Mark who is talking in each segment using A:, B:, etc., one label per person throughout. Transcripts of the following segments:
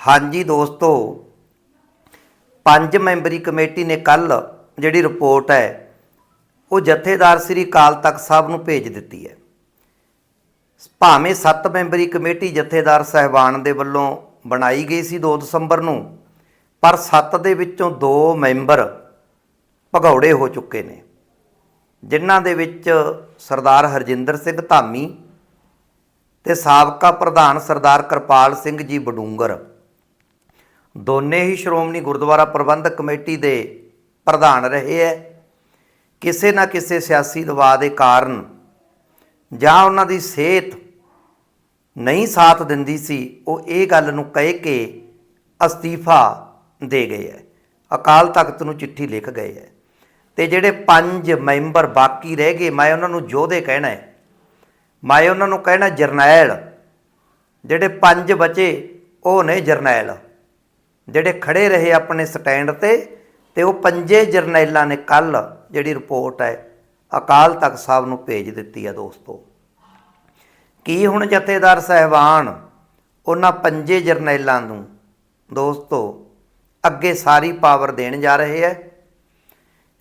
A: ਹਾਂਜੀ ਦੋਸਤੋ, ਪੰਜ ਮੈਂਬਰੀ ਕਮੇਟੀ ਨੇ ਕੱਲ ਜਿਹੜੀ ਰਿਪੋਰਟ ਹੈ, ਉਹ ਜਥੇਦਾਰ ਸ੍ਰੀ ਅਕਾਲ ਤਖਤ ਸਾਹਿਬ ਨੂੰ ਭੇਜ ਦਿੱਤੀ ਹੈ। ਭਾਵੇਂ 7 ਮੈਂਬਰੀ ਕਮੇਟੀ ਜਥੇਦਾਰ ਸਹਿਬਾਨ ਦੇ ਵੱਲੋਂ ਬਣਾਈ ਗਈ ਸੀ 2 ਦਸੰਬਰ ਨੂੰ, ਪਰ 7 ਦੇ ਵਿੱਚੋਂ 2 ਮੈਂਬਰ ਭਗੌੜੇ ਹੋ ਚੁੱਕੇ ਨੇ, ਜਿਨ੍ਹਾਂ ਦੇ ਵਿੱਚ ਸਰਦਾਰ ਹਰਜਿੰਦਰ ਸਿੰਘ ਧਾਮੀ ਤੇ ਸਾਬਕਾ ਪ੍ਰਧਾਨ ਸਰਦਾਰ ਕਿਰਪਾਲ ਸਿੰਘ ਜੀ ਬਡੂੰਗਰ। ਦੋਨੇ ਹੀ ਸ਼੍ਰੋਮਣੀ ਗੁਰਦੁਆਰਾ ਪ੍ਰਬੰਧਕ ਕਮੇਟੀ ਦੇ ਪ੍ਰਧਾਨ ਰਹੇ ਹੈ ਕਿਸੇ ਨਾ ਕਿਸੇ ਸਿਆਸੀ ਦਬਾਅ ਦੇ ਕਾਰਨ ਜਾਂ ਉਹਨਾਂ ਦੀ ਸਿਹਤ ਨਹੀਂ ਸਾਥ ਦਿੰਦੀ ਸੀ, ਉਹ ਇਹ ਗੱਲ ਨੂੰ ਕਹਿ ਕੇ ਅਸਤੀਫਾ ਦੇ ਗਏ ਹੈ ਅਕਾਲ ਤਖਤ ਨੂੰ ਚਿੱਠੀ ਲਿਖ ਗਏ ਹੈ ਤੇ ਜਿਹੜੇ ਪੰਜ ਮੈਂਬਰ ਬਾਕੀ ਰਹਿ ਗਏ, ਮੈਂ ਉਹਨਾਂ ਨੂੰ ਯੋਧੇ ਕਹਿਣਾ ਹੈ ਮੈਂ ਉਹਨਾਂ ਨੂੰ ਕਹਿਣਾ ਜਰਨੈਲ। ਜਿਹੜੇ ਪੰਜ ਬਚੇ, ਉਹ ਨੇ ਜਰਨੈਲ। ਜਿਹੜੇ ਖੜੇ ਰਹੇ ਆਪਣੇ ਸਟੈਂਡ ਤੇ ਤੇ ਉਹ ਪੰਜੇ ਜਰਨੈਲਾਂ ਨੇ ਕੱਲ ਜਿਹੜੀ ਰਿਪੋਰਟ ਹੈ, ਅਕਾਲ ਤਖਤ ਸਾਹਿਬ ਨੂੰ ਭੇਜ ਦਿੱਤੀ ਹੈ ਦੋਸਤੋ। ਕੀ ਹੁਣ ਜਥੇਦਾਰ ਸਹਿਬਾਨ ਉਹਨਾਂ ਪੰਜੇ ਜਰਨੈਲਾਂ ਨੂੰ ਦੋਸਤੋ ਅੱਗੇ ਸਾਰੀ ਪਾਵਰ ਦੇਣ ਜਾ ਰਹੇ ਹੈ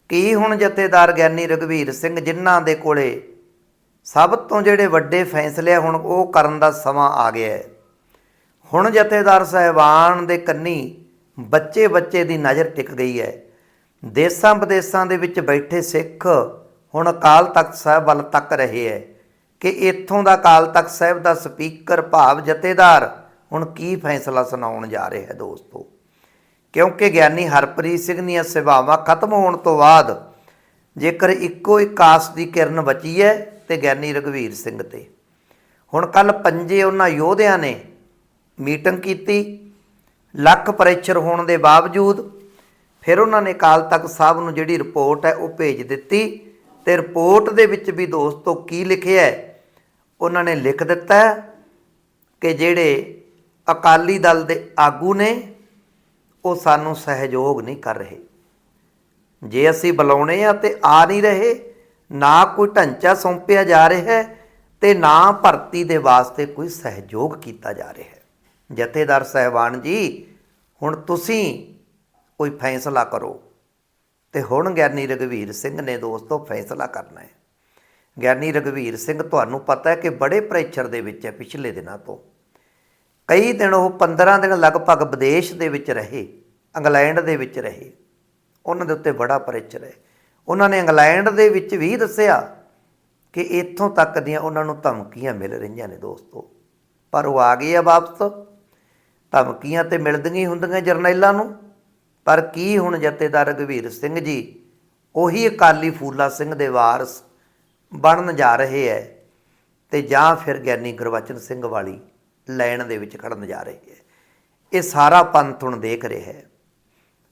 A: ਕੀ ਹੁਣ ਜਥੇਦਾਰ ਗਿਆਨੀ ਰਗਵੀਰ ਸਿੰਘ ਜਿਨ੍ਹਾਂ ਦੇ ਕੋਲੇ ਸਭ ਤੋਂ ਜਿਹੜੇ ਵੱਡੇ ਫੈਸਲੇ ਹੁਣ ਉਹ ਕਰਨ ਦਾ ਸਮਾਂ ਆ ਗਿਆ ਹੈ ਹੁਣ ਜਥੇਦਾਰ ਸਹਿਬਾਨ ਦੇ ਕੰਨੀ ਬੱਚੇ ਬੱਚੇ ਦੀ ਨਜ਼ਰ ਟਿਕ ਗਈ ਹੈ। ਦੇਸਾਂ ਵਿਦੇਸਾਂ ਦੇ ਵਿੱਚ ਬੈਠੇ ਸਿੱਖ ਹੁਣ ਅਕਾਲ ਤਖਤ ਸਾਹਿਬ ਵੱਲ ਤੱਕ ਰਹੇ ਹੈ ਕਿ ਇੱਥੋਂ ਦਾ ਅਕਾਲ ਤਖਤ ਸਾਹਿਬ ਦਾ ਸਪੀਕਰ ਭਾਵ ਜਥੇਦਾਰ ਹੁਣ ਕੀ ਫੈਸਲਾ ਸੁਣਾਉਣ ਜਾ ਰਿਹਾ ਹੈ ਦੋਸਤੋ। ਕਿਉਂਕਿ ਗਿਆਨੀ ਹਰਪ੍ਰੀਤ ਸਿੰਘ ਦੀਆਂ ਸੇਵਾਵਾਂ ਖਤਮ ਹੋਣ ਤੋਂ ਬਾਅਦ ਜੇਕਰ ਇੱਕੋ ਇੱਕ ਆਸ ਦੀ ਕਿਰਨ ਬਚੀ ਹੈ ਤੇ ਗਿਆਨੀ ਰਗਵੀਰ ਸਿੰਘ ਤੇ। ਹੁਣ ਕੱਲ ਪੰਜੇ ਉਹਨਾਂ ਯੋਧਿਆਂ ਨੇ ਮੀਟਿੰਗ ਕੀਤੀ। ਲੱਖ ਪ੍ਰੈਸ਼ਰ ਹੋਣ ਦੇ ਬਾਵਜੂਦ ਫਿਰ ਉਹਨਾਂ ਨੇ ਅਕਾਲ ਤਖਤ ਸਾਹਿਬ ਨੂੰ ਜਿਹੜੀ ਰਿਪੋਰਟ ਹੈ ਉਹ ਭੇਜ ਦਿੱਤੀ ਤੇ ਰਿਪੋਰਟ ਦੇ ਵਿੱਚ ਵੀ ਦੋਸਤੋ ਕੀ ਲਿਖਿਆ ਹੈ, ਉਹਨਾਂ ਨੇ ਲਿਖ ਦਿੱਤਾ ਕਿ ਜਿਹੜੇ ਅਕਾਲੀ ਦਲ ਦੇ ਆਗੂ ਨੇ, ਉਹ ਸਾਨੂੰ ਸਹਿਯੋਗ ਨਹੀਂ ਕਰ ਰਹੇ। ਜੇ ਅਸੀਂ ਬੁਲਾਉਣੇ ਆ ਤੇ ਆ ਨਹੀਂ ਰਹੇ, ਨਾ ਕੋਈ ਢਾਂਚਾ ਸੌਂਪਿਆ ਜਾ ਰਿਹਾ ਹੈ ਤੇ ਨਾ ਭਰਤੀ ਦੇ ਵਾਸਤੇ ਕੋਈ ਸਹਿਯੋਗ ਕੀਤਾ ਜਾ ਰਿਹਾ ਹੈ। ਜਥੇਦਾਰ ਸਹਿਬਾਨ ਜੀ, ਹੁਣ ਤੁਸੀਂ ਕੋਈ ਫੈਸਲਾ ਕਰੋ। ਤੇ ਹੁਣ ਗਿਆਨੀ ਰਗਵੀਰ ਸਿੰਘ ਨੇ ਦੋਸਤੋ ਫੈਸਲਾ ਕਰਨਾ ਹੈ। ਗਿਆਨੀ ਰਗਵੀਰ ਸਿੰਘ, ਤੁਹਾਨੂੰ ਪਤਾ ਹੈ ਕਿ ਬੜੇ ਪ੍ਰੈਸ਼ਰ ਦੇ ਵਿੱਚ ਹੈ ਪਿਛਲੇ ਦਿਨਾਂ ਤੋਂ। ਕਈ ਦਿਨ ਉਹ 15 ਦਿਨ ਲਗਭਗ ਵਿਦੇਸ਼ ਦੇ ਵਿੱਚ ਰਹੇ, ਇੰਗਲੈਂਡ ਦੇ ਵਿੱਚ ਰਹੇ। ਉਹਨਾਂ ਦੇ ਉੱਤੇ ਬੜਾ ਪ੍ਰੈਸ਼ਰ ਹੈ। ਉਹਨਾਂ ਨੇ ਇੰਗਲੈਂਡ ਦੇ ਵਿੱਚ ਵੀ ਦੱਸਿਆ ਕਿ ਇੱਥੋਂ ਤੱਕ ਦੀਆਂ ਉਹਨਾਂ ਨੂੰ ਧਮਕੀਆਂ ਮਿਲ ਰਹੀਆਂ ਨੇ ਦੋਸਤੋ। ਪਰ ਉਹ ਆ ਗਏ ਆ ਵਾਪਸ। ਧਮਕੀਆਂ ਤੇ ਮਿਲਦੀਆਂ ਹੀ ਹੁੰਦੀਆਂ ਜਰਨੈਲਾਂ ਨੂੰ। ਪਰ ਕੀ ਹੁਣ ਜਥੇਦਾਰ ਰਘਵੀਰ ਸਿੰਘ ਜੀ? ਉਹੀ ਅਕਾਲੀ ਫੂਲਾ ਸਿੰਘ ਦੇ ਵਾਰਸ ਬਣਨ ਜਾ ਰਹੇ ਹੈ ਤੇ ਜਾਂ ਫਿਰ ਗਿਆਨੀ ਗੁਰਵਚਨ ਸਿੰਘ ਵਾਲੀ ਲਾਈਨ ਦੇ ਵਿੱਚ ਖੜਨ ਜਾ ਰਹੇ ਹੈ ਇਹ ਸਾਰਾ ਪੰਥ ਹੁਣ ਦੇਖ ਰਿਹਾ ਹੈ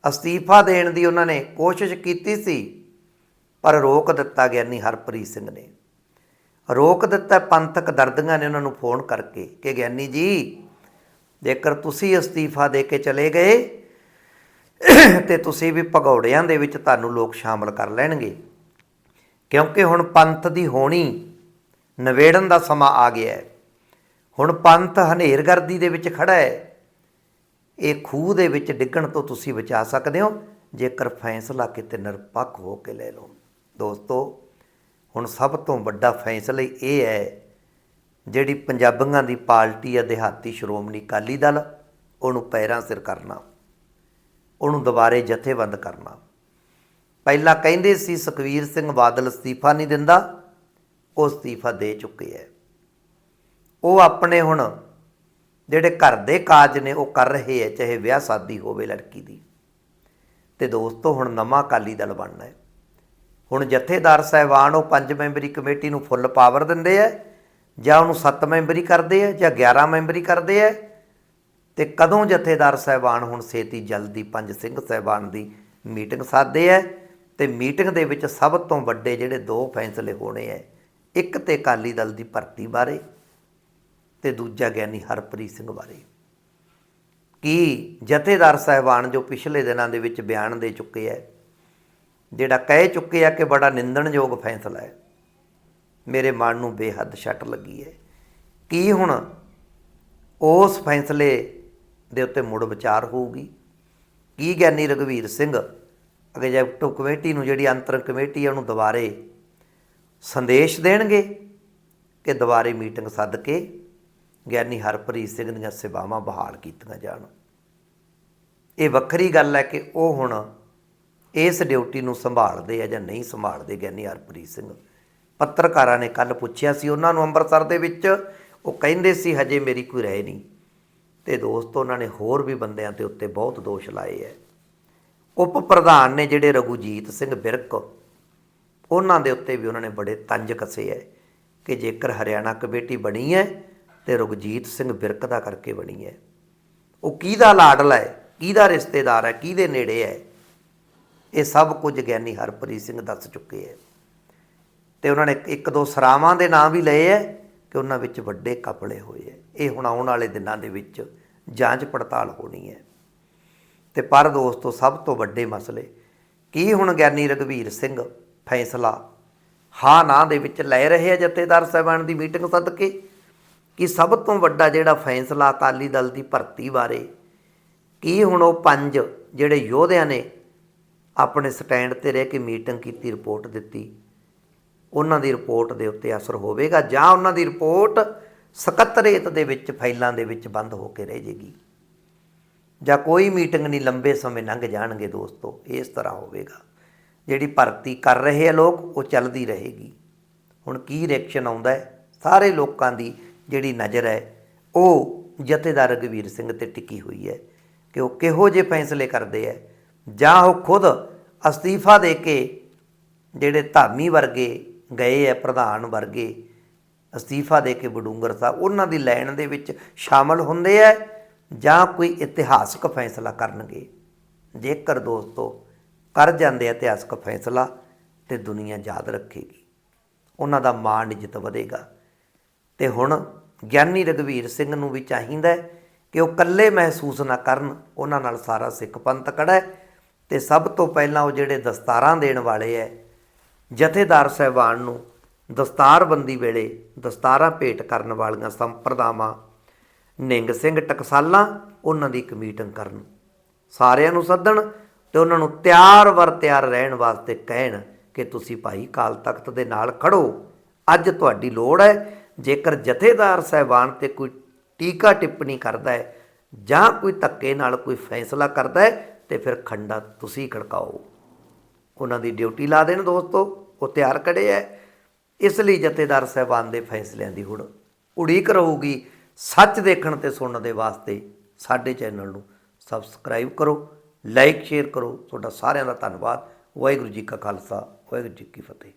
A: ਅਸਤੀਫਾ ਦੇਣ ਦੀ ਉਹਨਾਂ ਨੇ ਕੋਸ਼ਿਸ਼ ਕੀਤੀ ਸੀ, ਪਰ ਰੋਕ ਦਿੱਤਾ ਗਿਆਨੀ ਹਰਪ੍ਰੀਤ ਸਿੰਘ ਨੇ। ਰੋਕ ਦਿੱਤਾ ਪੰਥਕ ਦਰਦੀਆਂ ਨੇ ਉਹਨਾਂ ਨੂੰ ਫੋਨ ਕਰਕੇ ਕਿ ਗਿਆਨੀ ਜੀ ਜੇਕਰ ਤੁਸੀਂ ਅਸਤੀਫਾ ਦੇ ਕੇ ਚਲੇ ਗਏ, ਤੇ ਤੁਸੀਂ ਵੀ ਭਗੌੜਿਆਂ ਦੇ ਵਿੱਚ ਤੁਹਾਨੂੰ ਲੋਕ ਸ਼ਾਮਲ ਕਰ ਲੈਣਗੇ। ਕਿਉਂਕਿ ਹੁਣ ਪੰਥ ਦੀ ਹੋਣੀ ਨਵੇੜਨ ਦਾ ਸਮਾਂ ਆ ਗਿਆ ਹੈ। ਹੁਣ ਪੰਥ ਹਨੇਰਗਰਦੀ ਦੇ ਵਿੱਚ ਖੜਾ ਹੈ। ਇਹ ਖੂਹ ਦੇ ਵਿੱਚ ਡਿੱਗਣ ਤੋਂ ਤੁਸੀਂ ਬਚਾ ਸਕਦੇ ਹੋ, ਜੇਕਰ ਫੈਸਲਾ ਕਿਤੇ ਨਿਰਪੱਖ ਹੋ ਕੇ ਲੈ ਲਓ। ਦੋਸਤੋ, ਹੁਣ ਸਭ ਤੋਂ ਵੱਡਾ ਫੈਸਲਾ ਇਹ ਹੈ ਜਿਹੜੀ ਪੰਜਾਬੀਆਂ ਦੀ ਪਾਰਟੀ ਆ ਦਿਹਾਤੀ ਸ਼੍ਰੋਮਣੀ ਅਕਾਲੀ ਦਲ, ਉਹਨੂੰ ਪੈਰਾਂ ਸਿਰ ਕਰਨਾ, ਉਹਨੂੰ ਦੁਬਾਰੇ ਜਥੇਬੰਦ ਕਰਨਾ। ਪਹਿਲਾਂ ਕਹਿੰਦੇ ਸੀ, ਸੁਖਵੀਰ ਸਿੰਘ ਬਾਦਲ ਅਸਤੀਫਾ ਨਹੀਂ ਦਿੰਦਾ, ਉਹ ਅਸਤੀਫਾ ਦੇ ਚੁੱਕੇ ਹੈ ਉਹ ਆਪਣੇ ਹੁਣ ਜਿਹੜੇ ਘਰ ਦੇ ਕਾਜ ਨੇ, ਉਹ ਕਰ ਰਹੇ ਹੈ ਚਾਹੇ ਵਿਆਹ ਸ਼ਾਦੀ ਹੋਵੇ ਲੜਕੀ ਦੀ। ਤੇ ਦੋਸਤੋ, ਹੁਣ ਨਵਾਂ ਅਕਾਲੀ ਦਲ ਬਣਨਾ ਹੈ ਹੁਣ ਜਥੇਦਾਰ ਸਾਹਿਬਾਨ ਉਹ ਪੰਜ ਮੈਂਬਰੀ ਕਮੇਟੀ ਨੂੰ ਫੁੱਲ ਪਾਵਰ ਦਿੰਦੇ ਆ ਜਾਂ ਉਹਨੂੰ 7 ਮੈਂਬਰੀ ਕਰਦੇ ਆ ਜਾਂ 11 ਮੈਂਬਰੀ ਕਰਦੇ ਆ, ਤੇ ਕਦੋਂ ਜਥੇਦਾਰ ਸਾਹਿਬਾਨ ਹੁਣ ਛੇਤੀ ਜਲਦੀ ਪੰਜ ਸਿੰਘ ਸਾਹਿਬਾਨ ਦੀ ਮੀਟਿੰਗ ਸਾਧਦੇ ਆ, ਤੇ ਮੀਟਿੰਗ ਦੇ ਵਿੱਚ ਸਭ ਤੋਂ ਵੱਡੇ ਜਿਹੜੇ ਦੋ ਫੈਸਲੇ ਹੋਣੇ ਆ, ਇੱਕ ਤੇ ਅਕਾਲੀ ਦਲ ਦੀ ਭਰਤੀ ਬਾਰੇ ਤੇ ਦੂਜਾ ਗਿਆਨੀ ਹਰਪ੍ਰੀਤ ਸਿੰਘ ਬਾਰੇ। ਕੀ ਜਥੇਦਾਰ ਸਾਹਿਬਾਨ ਜੋ ਪਿਛਲੇ ਦਿਨਾਂ ਦੇ ਵਿੱਚ ਬਿਆਨ ਦੇ ਚੁੱਕੇ ਹੈ ਜਿਹੜਾ ਕਹਿ ਚੁੱਕੇ ਆ ਕਿ ਬੜਾ ਨਿੰਦਣਯੋਗ ਫੈਸਲਾ ਹੈ ਮੇਰੇ ਮਨ ਨੂੰ ਬੇਹੱਦ ਛੱਟ ਲੱਗੀ ਹੈ। ਕੀ ਹੁਣ ਉਸ ਫੈਸਲੇ ਦੇ ਉੱਤੇ ਮੁੜ ਵਿਚਾਰ ਹੋਊਗੀ? ਕੀ ਗਿਆਨੀ ਰਘਵੀਰ ਸਿੰਘ ਐਗਜ਼ੈਕਟਿਵ ਕਮੇਟੀ ਨੂੰ ਜਿਹੜੀ ਅੰਤਰ ਕਮੇਟੀ ਹੈ ਉਹਨੂੰ ਦੁਬਾਰੇ ਸੰਦੇਸ਼ ਦੇਣਗੇ ਕਿ ਦੁਬਾਰੇ ਮੀਟਿੰਗ ਸੱਦ ਕੇ ਗਿਆਨੀ ਹਰਪ੍ਰੀਤ ਸਿੰਘ ਦੀਆਂ ਸੇਵਾਵਾਂ ਬਹਾਲ ਕੀਤੀਆਂ ਜਾਣ? ਇਹ ਵੱਖਰੀ ਗੱਲ ਹੈ ਕਿ ਉਹ ਹੁਣ ਇਸ ਡਿਊਟੀ ਨੂੰ ਸੰਭਾਲਦੇ ਆ ਜਾਂ ਨਹੀਂ ਸੰਭਾਲਦੇ ਗਿਆਨੀ ਹਰਪ੍ਰੀਤ ਸਿੰਘ। ਪੱਤਰਕਾਰਾਂ ਨੇ ਕੱਲ ਪੁੱਛਿਆ ਸੀ, ਉਹਨਾਂ ਨੂੰ ਅੰਮ੍ਰਿਤਸਰ ਦੇ ਵਿੱਚ। ਉਹ ਕਹਿੰਦੇ ਸੀ, ਹਜੇ ਮੇਰੀ ਕੋਈ ਰਹਿ ਨਹੀਂ। ਤੇ ਦੋਸਤੋ, ਉਹਨਾਂ ਨੇ ਹੋਰ ਵੀ ਬੰਦਿਆਂ ਤੇ ਉੱਤੇ ਬਹੁਤ ਦੋਸ਼ ਲਾਏ ਐ। ਉਪ ਪ੍ਰਧਾਨ ਨੇ ਜਿਹੜੇ ਰਘੂਜੀਤ ਸਿੰਘ ਬਿਰਕ, ਉਹਨਾਂ ਦੇ ਉੱਤੇ ਵੀ ਉਹਨਾਂ ਨੇ ਬੜੇ ਤੰਜ ਕੱਸੇ ਐ ਕਿ ਜੇਕਰ ਹਰਿਆਣਾ ਕਮੇਟੀ ਬਣੀ ਹੈ ਤੇ ਰਘੁਜੀਤ ਸਿੰਘ ਬਿਰਕ ਦਾ ਕਰਕੇ ਬਣੀ ਹੈ ਉਹ ਕਿਹਦਾ ਲਾਡਲਾ ਹੈ ਕਿਹਦਾ ਰਿਸ਼ਤੇਦਾਰ ਹੈ ਕਿਹਦੇ ਨੇੜੇ ਹੈ ਇਹ ਸਭ ਕੁਝ ਗਿਆਨੀ ਹਰਪ੍ਰੀਤ ਸਿੰਘ ਦੱਸ ਚੁੱਕੇ ਹੈ ਤੇ ਉਹਨਾਂ ਨੇ ਇੱਕ ਦੋ ਸਰਾਵਾਂ ਦੇ ਨਾਂ ਵੀ ਲਏ ਹੈ ਕਿ ਉਹਨਾਂ ਵਿੱਚ ਵੱਡੇ ਕਪੜੇ ਹੋਏ ਹੈ ਇਹ ਹੁਣ ਆਉਣ ਵਾਲੇ ਦਿਨਾਂ ਦੇ ਵਿੱਚ ਜਾਂਚ ਪੜਤਾਲ ਹੋਣੀ ਹੈ ਤੇ ਪਰ ਦੋਸਤੋ, ਸਭ ਤੋਂ ਵੱਡੇ ਮਸਲੇ, ਕੀ ਹੁਣ ਗਿਆਨੀ ਰਘਵੀਰ ਸਿੰਘ ਫੈਸਲਾ ਹਾਂ ਨਾ ਦੇ ਵਿੱਚ ਲੈ ਰਹੇ ਆ ਜਥੇਦਾਰ ਸਾਹਿਬਾਨ ਦੀ ਮੀਟਿੰਗ ਸੱਦ ਕੇ ਕਿ ਸਭ ਤੋਂ ਵੱਡਾ ਜਿਹੜਾ ਫੈਸਲਾ ਅਕਾਲੀ ਦਲ ਦੀ ਭਰਤੀ ਬਾਰੇ, ਕੀ ਹੁਣ ਉਹ ਪੰਜ ਜਿਹੜੇ ਯੋਧਿਆਂ ਨੇ ਆਪਣੇ ਸਟੈਂਡ ਤੇ ਰਹਿ ਕੇ ਮੀਟਿੰਗ ਕੀਤੀ, ਰਿਪੋਰਟ ਦਿੱਤੀ? ਉਹਨਾਂ ਦੀ ਰਿਪੋਰਟ ਦੇ ਉੱਤੇ ਅਸਰ ਹੋਵੇਗਾ ਜਾਂ ਉਹਨਾਂ ਦੀ ਰਿਪੋਰਟ ਸਕੱਤਰੇਤ ਦੇ ਵਿੱਚ, ਫਾਈਲਾਂ ਦੇ ਵਿੱਚ ਬੰਦ ਹੋ ਕੇ ਰਹਿ ਜੇਗੀ। ਜਾਂ ਕੋਈ ਮੀਟਿੰਗ ਨਹੀਂ, ਲੰਬੇ ਸਮੇਂ ਲੰਘ ਜਾਣਗੇ ਦੋਸਤੋ, ਇਸ ਤਰ੍ਹਾਂ ਹੋਵੇਗਾ। ਜਿਹੜੀ ਭਰਤੀ ਕਰ ਰਹੇ ਆ ਲੋਕ, ਉਹ ਚੱਲਦੀ ਰਹੇਗੀ। ਹੁਣ ਕੀ ਰਿਐਕਸ਼ਨ ਆਉਂਦਾ ਹੈ? ਸਾਰੇ ਲੋਕਾਂ ਦੀ ਜਿਹੜੀ ਨਜ਼ਰ ਹੈ, ਉਹ ਜਥੇਦਾਰ ਰਘਵੀਰ ਸਿੰਘ ਤੇ ਟਿੱਕੀ ਹੋਈ ਹੈ ਕਿ ਉਹ ਕਿਹੋ ਜਿਹੇ ਫੈਸਲੇ ਕਰਦੇ ਹੈ, ਜਾਂ ਉਹ ਖੁਦ ਅਸਤੀਫਾ ਦੇ ਕੇ ਜਿਹੜੇ ਧਾਮੀ ਵਰਗੇ ਗਏ ਹੈ ਪ੍ਰਧਾਨ ਵਰਗੇ, ਅਸਤੀਫਾ ਦੇ ਕੇ ਬਡੂੰਗਰ ਸਾਹਿਬ ਉਹਨਾਂ ਦੀ ਲਾਈਨ ਦੇ ਵਿੱਚ ਸ਼ਾਮਲ ਹੁੰਦੇ ਹੈ ਜਾਂ ਕੋਈ ਇਤਿਹਾਸਕ ਫੈਸਲਾ ਕਰਨਗੇ? ਜੇਕਰ ਦੋਸਤੋ, ਕਰ ਜਾਂਦੇ ਇਤਿਹਾਸਕ ਫੈਸਲਾ ਤੇ ਦੁਨੀਆ ਯਾਦ ਰੱਖੇਗੀ। ਉਹਨਾਂ ਦਾ ਮਾਣ ਇੱਜ਼ਤ ਵਧੇਗਾ। ਤੇ ਹੁਣ ਗਿਆਨੀ ਰਘਵੀਰ ਸਿੰਘ ਨੂੰ ਵੀ ਚਾਹੀਦਾ ਹੈ ਕਿ ਉਹ ਇਕੱਲੇ ਮਹਿਸੂਸ ਨਾ ਕਰਨ, ਉਹਨਾਂ ਨਾਲ ਸਾਰਾ ਸਿੱਖ ਪੰਥ ਖੜਾ ਹੈ ਤੇ ਸਭ ਤੋਂ ਪਹਿਲਾਂ ਉਹ ਜਿਹੜੇ ਦਸਤਾਰਾਂ ਦੇਣ ਵਾਲੇ ਹੈ ਜਥੇਦਾਰ ਸਹਿਬਾਨ ਨੂੰ ਦਸਤਾਰਬੰਦੀ ਵੇਲੇ ਦਸਤਾਰਾਂ ਭੇਟ ਕਰਨ ਵਾਲੀਆਂ ਸੰਪਰਦਾਵਾਂ ਨਿੰਗ ਸਿੰਘ ਟਕਸਾਲਾਂ, ਉਹਨਾਂ ਦੀ ਇੱਕ ਮੀਟਿੰਗ ਕਰਨ। ਸਾਰਿਆਂ ਨੂੰ ਸੱਦਣ ਤੇ ਉਹਨਾਂ ਨੂੰ ਤਿਆਰ ਵਰ ਤਿਆਰ ਰਹਿਣ ਵਾਸਤੇ ਕਹਿਣ ਕਿ ਤੁਸੀਂ ਭਾਈ ਕਾਲ ਤਖਤ ਦੇ ਨਾਲ ਖੜੋ। ਅੱਜ ਤੁਹਾਡੀ ਲੋੜ ਹੈ, ਜੇਕਰ ਜਥੇਦਾਰ ਸਹਿਬਾਨ ਤੇ ਕੋਈ ਟੀਕਾ ਟਿੱਪਣੀ ਕਰਦਾ ਹੈ ਜਾਂ ਕੋਈ ਧੱਕੇ ਨਾਲ ਕੋਈ ਫੈਸਲਾ ਕਰਦਾ ਹੈ, ਤੇ ਫਿਰ ਖੰਡਾ ਤੁਸੀਂ ਖੜਕਾਓ। ਉਹਨਾਂ ਦੀ ਡਿਊਟੀ ਲਾ ਦੇਣ ਦੋਸਤੋ, ਉਹ ਤਿਆਰ ਖੜੇ ਐ। ਇਸ ਲਈ ਜਥੇਦਾਰ ਸਹਿਬਾਨ ਦੇ ਫੈਸਲਿਆਂ ਦੀ ਹੁਣ ਉਡੀਕ ਰਹੂਗੀ। ਸੱਚ ਦੇਖਣ ਤੇ ਸੁਣਨ ਦੇ ਵਾਸਤੇ ਸਾਡੇ ਚੈਨਲ ਨੂੰ ਸਬਸਕ੍ਰਾਈਬ ਕਰੋ, ਲਾਈਕ, ਸ਼ੇਅਰ ਕਰੋ। ਤੁਹਾਡਾ ਸਾਰਿਆਂ ਦਾ ਧੰਨਵਾਦ। ਵਾਹਿਗੁਰੂ ਜੀ ਕਾ ਖਾਲਸਾ, ਵਾਹਿਗੁਰੂ ਜੀ ਕੀ ਫਤਿਹ।